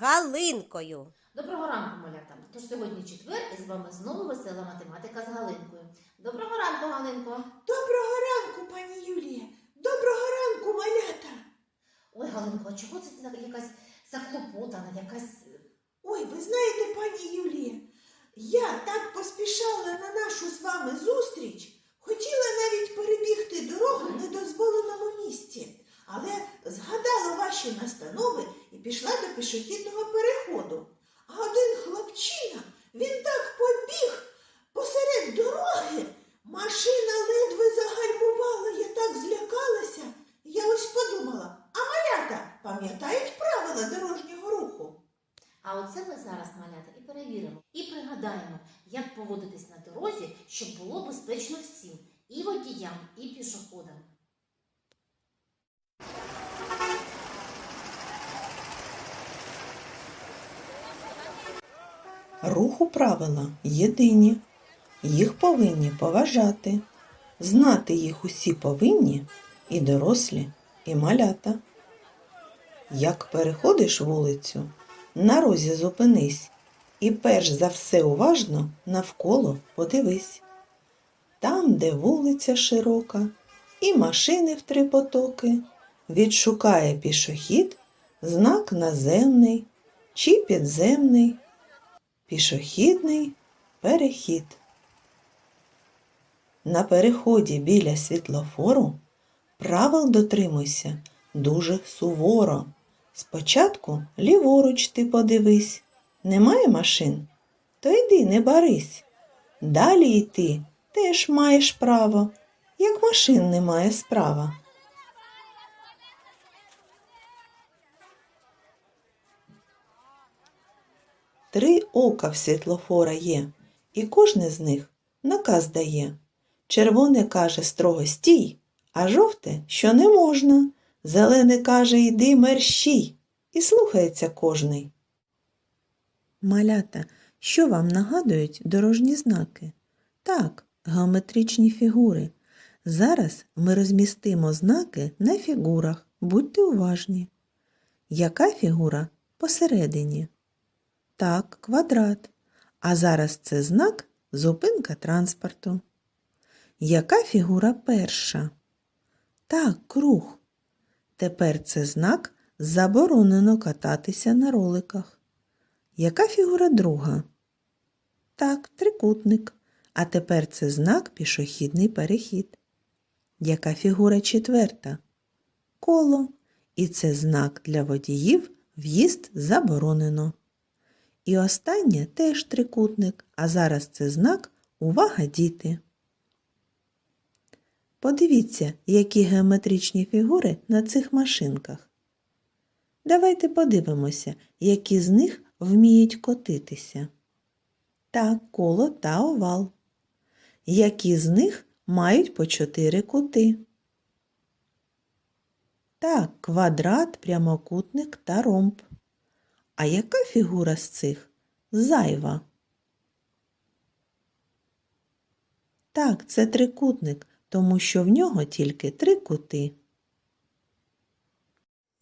Галинкою. Доброго ранку, малята. Тож сьогодні четвер і з вами знову весела математика з Галинкою. Доброго ранку, Галинко. Доброго ранку, пані Юлія. Доброго ранку, малята. Ой, Галинко, а чого це ти якась заклопотана, якась. Ой, ви знаєте, пані Юлія, я так поспішала на нашу з вами зустріч, хотіла навіть перебігти дорогу в недозволеному місці, але згадала ваші настанови і пішла до пішохідного переходу. А один хлопчина, він так побіг посеред дороги. Машина ледве загальмувала, я так злякалася. Я ось подумала, а малята пам'ятають правила дорожнього руху? А оце ми зараз, малята, і перевіримо, і пригадаємо, як поводитись на дорозі, щоб було безпечно всім, і водіям, і пішоходам. Руху правила єдині. Їх повинні поважати. Знати їх усі повинні і дорослі, і малята. Як переходиш вулицю, на розі зупинись і перш за все уважно навколо подивись. Там, де вулиця широка, і машини в три потоки, відшукає пішохід знак наземний чи підземний пішохідний перехід. На переході біля світлофору правил дотримуйся дуже суворо. Спочатку ліворуч ти подивись. Немає машин? То йди не барись. Далі йти теж маєш право, як машин немає справа. Три ока в світлофора є, і кожне з них наказ дає. Червоне каже строго стій, а жовте, що не можна. Зелене каже йди мерщій, і слухається кожний. Малята, що вам нагадують дорожні знаки? Так, геометричні фігури. Зараз ми розмістимо знаки на фігурах. Будьте уважні. Яка фігура посередині? Так, квадрат. А зараз це знак зупинка транспорту. Яка фігура перша? Так, круг. Тепер це знак заборонено кататися на роликах. Яка фігура друга? Так, трикутник. А тепер це знак пішохідний перехід. Яка фігура четверта? Коло. І це знак для водіїв в'їзд заборонено. І останнє теж трикутник, а зараз це знак Увага, діти. Подивіться, які геометричні фігури на цих машинках. Давайте подивимося, які з них вміють котитися. Так, коло та овал. Які з них мають по чотири кути. Так, квадрат, прямокутник та ромб. А яка фігура з цих зайва? Так, це трикутник, тому що в нього тільки три кути.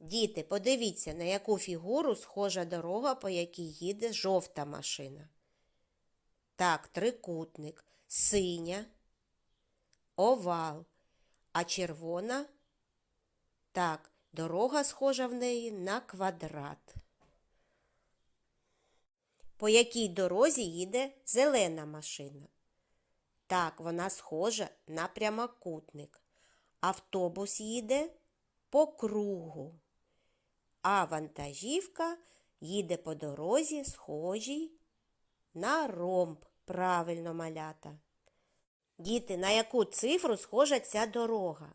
Діти, подивіться, на яку фігуру схожа дорога, по якій їде жовта машина. Так, трикутник, синя, овал, а червона. Так, дорога схожа в неї на квадрат. По якій дорозі їде зелена машина? Так, вона схожа на прямокутник. Автобус їде по кругу, а вантажівка їде по дорозі, схожій на ромб. Правильно малята. Діти, на яку цифру схожа ця дорога?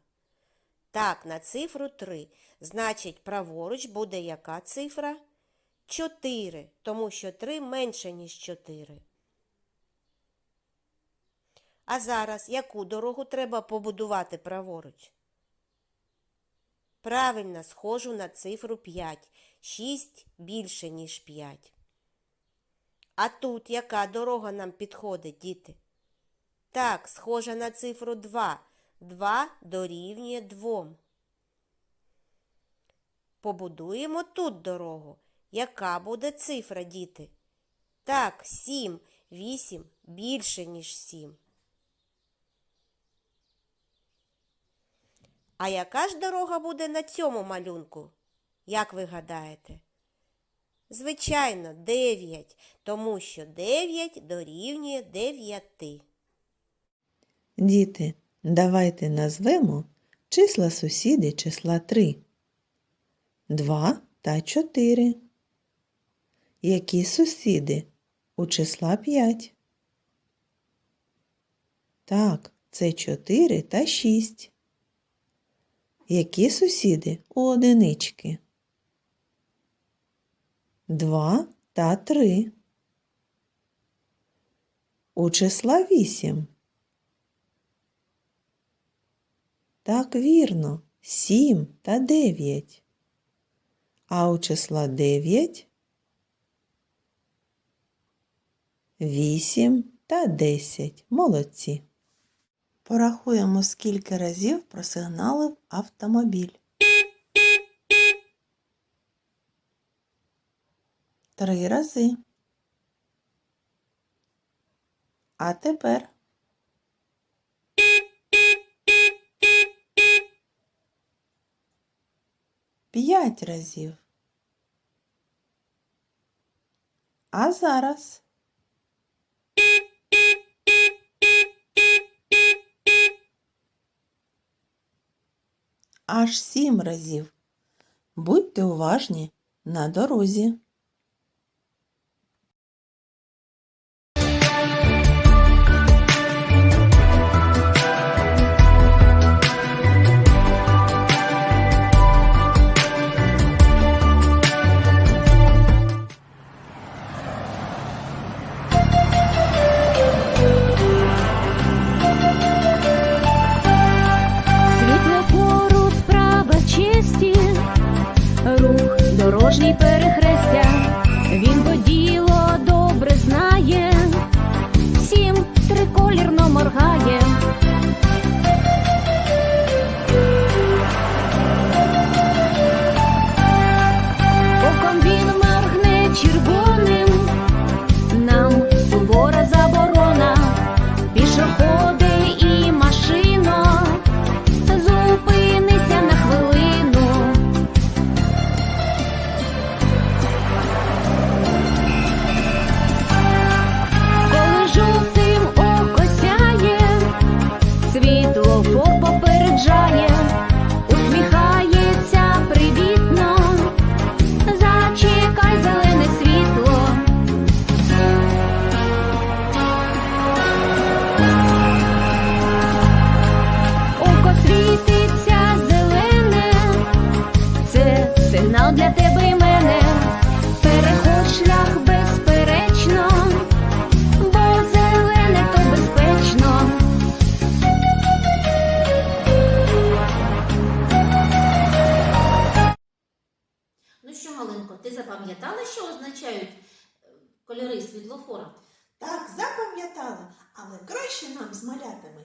Так, на цифру 3. Значить, праворуч буде яка цифра? 4, тому що 3 менше, ніж 4. А зараз яку дорогу треба побудувати праворуч? Правильно, схожу на цифру 5. 6 більше, ніж 5. А тут яка дорога нам підходить, діти? Так, схожа на цифру 2. 2 дорівнює 2. Побудуємо тут дорогу. Яка буде цифра, діти? Так, сім. Вісім більше, ніж сім. А яка ж дорога буде на цьому малюнку? Як ви гадаєте? Звичайно, дев'ять, тому що дев'ять дорівнює дев'яти. Діти, давайте назвемо числа сусіди числа 3. 2 та 4. Які сусіди у числа 5? Так, це 4 та 6. Які сусіди у одинички? 2 та 3. У числа 8. Так вірно, сім та дев'ять. А у числа дев'ять вісім та десять. Молодці. Порахуємо, скільки разів просигналив автомобіль. Три рази. А тепер п'ять разів. А зараз аж сім разів. Будьте уважні на дорозі. the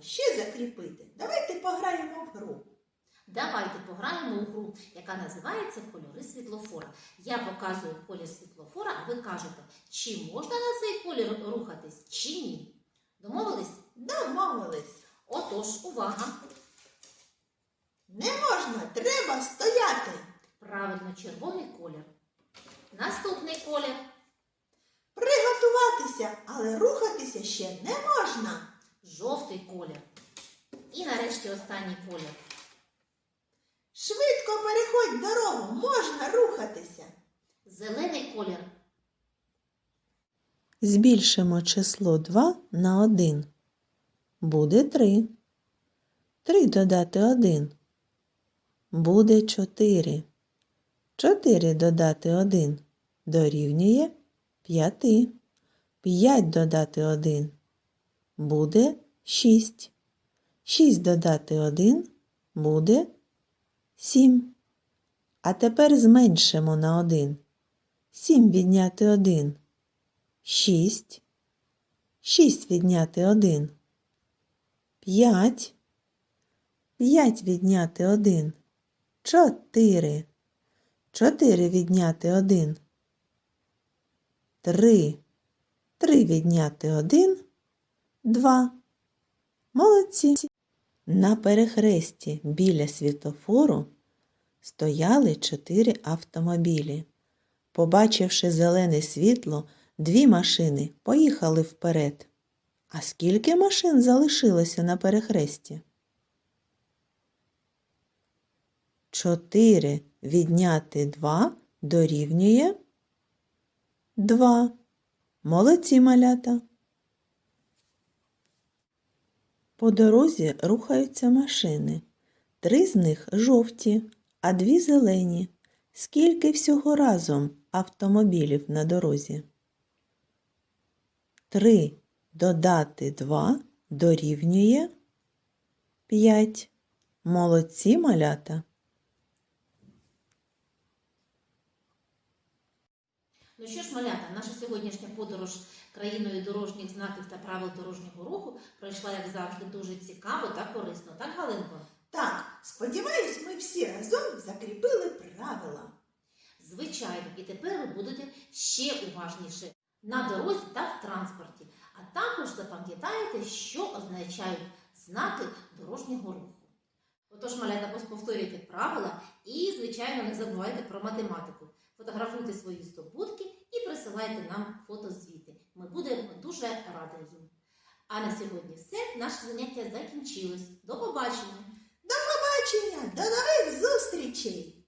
ще закріпити. Давайте пограємо в гру. Давайте пограємо у гру, яка називається Кольори світлофора. Я показую колір світлофора, а ви кажете, чи можна на цей колір рухатись, чи ні. Домовились? Домовились. Отож, увага! Не можна, треба стояти. Правильно, червоний колір. Наступний колір. Приготуватися, але рухатися ще не можна. Жовтий колір. І нарешті останній колір. Швидко переходь дорогу, можна рухатися. Зелений колір. Збільшимо число 2 на 1. Буде 3. 3 додати 1. Буде 4. 4 додати 1 дорівнює 5. 5 додати 1 буде 6. 6 додати 1 буде 7. А тепер зменшимо на 1. 7 відняти 1 шість. Шість відняти один. П'ять. П'ять відняти один. Чотири. Чотири відняти один. Три. Три відняти один. Два. Молодці. На перехресті біля світлофору стояли чотири автомобілі. Побачивши зелене світло, дві машини поїхали вперед. А скільки машин залишилося на перехресті? Чотири відняти два дорівнює два. Молодці малята. По дорозі рухаються машини. Три з них жовті, а дві зелені. Скільки всього разом автомобілів на дорозі? Три додати два дорівнює п'ять. Молодці малята. Ну що ж, малята, наша сьогоднішня подорож країною дорожніх знаків та правил дорожнього руху пройшла, як завжди, дуже цікаво та корисно. Так, Галинко? Так, сподіваюсь, ми всі разом закріпили правила. Звичайно, і тепер ви будете ще уважніше на дорозі та в транспорті. А також запам'ятаєте, що означають знаки дорожнього руху. Отож, малята, повторюйте правила і, звичайно, не забувайте про математику. Фотографуйте свої здобутки і присилайте нам фотозвіти. Ми будемо дуже раді їм. А на сьогодні все. Наше заняття закінчилось. До побачення! До побачення! До нових зустрічей!